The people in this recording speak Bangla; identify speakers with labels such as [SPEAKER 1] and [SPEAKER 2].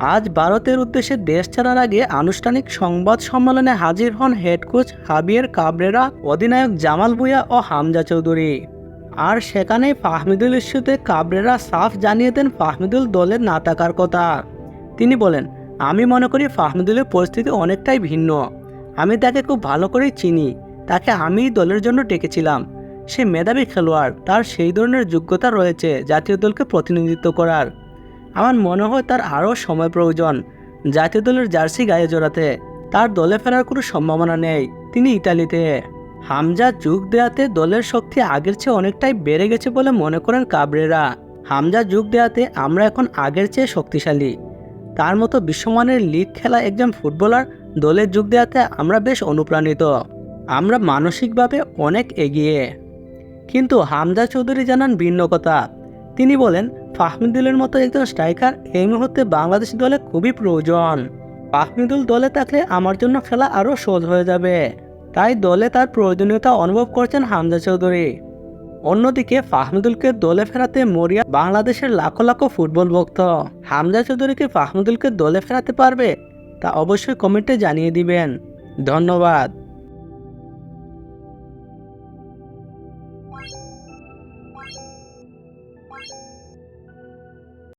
[SPEAKER 1] আজ ভারতের উদ্দেশ্যে দেশ ছাড়ার আগে আনুষ্ঠানিক সংবাদ সম্মেলনে হাজির হন হেড কোচ হাবিয়ের কাবরেরা, অধিনায়ক জামাল ভুঁইয়া ও হামজা চৌধুরী। আর সেখানে ফাহমিদুল ইস্যুতে কাবরেরা সাফ জানিয়ে দেন ফাহমিদুল দলের না থাকার কথা। তিনি বলেন, আমি মনে করি ফাহমিদুলের পরিস্থিতি অনেকটাই ভিন্ন। আমি তাকে খুব ভালো করেই চিনি। তাকে আমিই দলের জন্য ডেকেছিলাম। সে মেধাবী খেলোয়াড়। তার সেই ধরনের যোগ্যতা রয়েছে জাতীয় দলকে প্রতিনিধিত্ব করার। আমার মনে হয় তার আরও সময় প্রয়োজন। জাতীয় দলের জার্সি গায়ে জোড়াতে তার দলে ফেরার কোনো সম্ভাবনা নেই। তিনি ইতালিতে। হামজা যুগ দেয়াতে দলের শক্তি আগের চেয়ে অনেকটাই বেড়ে গেছে বলে মনে করেন কাবরেরা। হামজা যুগ দেয়াতে আমরা এখন আগের চেয়ে শক্তিশালী। তার মতো বিশ্বমানের লিগ খেলা একজন ফুটবলার দলে যোগ দেওয়াতে আমরা বেশ অনুপ্রাণিত। আমরা মানসিকভাবে অনেক এগিয়ে। কিন্তু হামজা চৌধুরী জানান ভিন্ন কথা। তিনি বলেন ফাহমিদুলের মতো একজন স্ট্রাইকার এই মুহূর্তে বাংলাদেশ দলে খুবই প্রয়োজন। ফাহমিদুল দলে থাকলে আমার জন্য খেলা আরও সহজ হয়ে যাবে। তাই দলে তার প্রয়োজনীয়তা অনুভব করছেন হামজা চৌধুরী। অন্যদিকে ফাহমিদুলকে দলে ফেরাতে মরিয়া বাংলাদেশের লাখো লাখো ফুটবল ভক্ত। হামজা চৌধুরীকে ফাহমিদুলকে দলে ফেরাতে পারবে? তা অবশ্যই কমেন্টে জানিয়ে দিবেন। ধন্যবাদ। Música